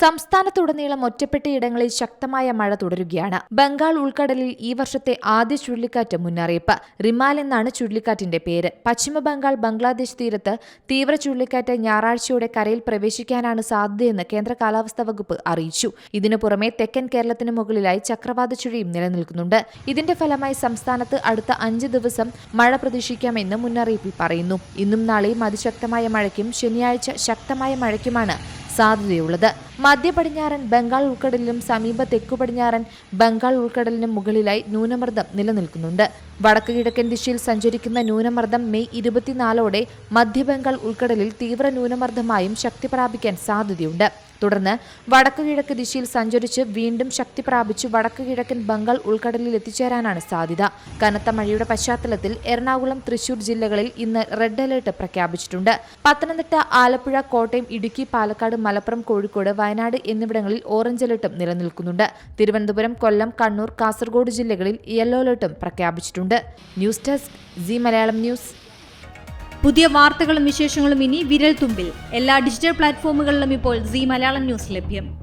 സംസ്ഥാനത്തുടനീളം ഒറ്റപ്പെട്ടയിടങ്ങളിൽ ശക്തമായ മഴ തുടരുകയാണ്. ബംഗാൾ ഉൾക്കടലിൽ ഈ വർഷത്തെ ആദ്യ ചുഴലിക്കാറ്റ് മുന്നറിയിപ്പ്. റിമാൽ എന്നാണ് ചുഴലിക്കാറ്റിന്റെ പേര്. പശ്ചിമ ബംഗാൾ ബംഗ്ലാദേശ് തീരത്ത് തീവ്ര ചുഴലിക്കാറ്റ് ഞായറാഴ്ചയോടെ കരയിൽ പ്രവേശിക്കാനാണ് സാധ്യതയെന്ന് കേന്ദ്ര കാലാവസ്ഥാ വകുപ്പ് അറിയിച്ചു. ഇതിനു പുറമെ തെക്കൻ കേരളത്തിന് മുകളിലായി ചക്രവാത ചുഴിയും നിലനിൽക്കുന്നുണ്ട്. ഇതിന്റെ ഫലമായി സംസ്ഥാനത്ത് അടുത്ത അഞ്ച് ദിവസം മഴ പ്രതീക്ഷിക്കാമെന്ന് മുന്നറിയിപ്പിൽ പറയുന്നു. ഇന്നും നാളെയും അതിശക്തമായ മഴയ്ക്കും ശനിയാഴ്ച ശക്തമായ മഴയ്ക്കുമാണ് സാധ്യതയുള്ളത്. മധ്യ പടിഞ്ഞാറൻ ബംഗാൾ ഉൾക്കടലിലും സമീപ തെക്കു പടിഞ്ഞാറൻ ബംഗാൾ ഉൾക്കടലിനും മുകളിലായി ന്യൂനമർദ്ദം നിലനിൽക്കുന്നുണ്ട്. വടക്ക് കിഴക്കൻ ദിശയിൽ സഞ്ചരിക്കുന്ന ന്യൂനമർദ്ദം മെയ് ഇരുപത്തിനാലോടെ മധ്യ ബംഗാൾ ഉൾക്കടലിൽ തീവ്ര ന്യൂനമർദ്ദമായും ശക്തി പ്രാപിക്കാൻ സാധ്യതയുണ്ട്. തുടർന്ന് വടക്ക് കിഴക്ക് ദിശയിൽ സഞ്ചരിച്ച് വീണ്ടും ശക്തി പ്രാപിച്ച് വടക്ക് കിഴക്കൻ ബംഗാൾ ഉൾക്കടലിൽ എത്തിച്ചേരാനാണ് സാധ്യത. കനത്ത മഴയുടെ പശ്ചാത്തലത്തിൽ എറണാകുളം തൃശൂർ ജില്ലകളിൽ ഇന്ന് റെഡ് അലേർട്ട് പ്രഖ്യാപിച്ചിട്ടുണ്ട്. പത്തനംതിട്ട ആലപ്പുഴ കോട്ടയം ഇടുക്കി പാലക്കാട് മലപ്പുറം കോഴിക്കോട് വയനാട് എന്നിവിടങ്ങളിൽ ഓറഞ്ച് അലർട്ടും നിലനിൽക്കുന്നുണ്ട്. തിരുവനന്തപുരം കൊല്ലം കണ്ണൂർ കാസർഗോഡ് ജില്ലകളിൽ യെല്ലോ അലർട്ടും പ്രഖ്യാപിച്ചിട്ടുണ്ട്. News desk Zee Malayalam news. പുതിയ വാർത്തകളും വിശേഷങ്ങളും ഇനി വിരൽ തുമ്പിൽ. എല്ലാ ഡിജിറ്റൽ പ്ലാറ്റ്ഫോമുകളിലും ഇപ്പോൾ സി മലയാളം ന്യൂസ് ലഭ്യം.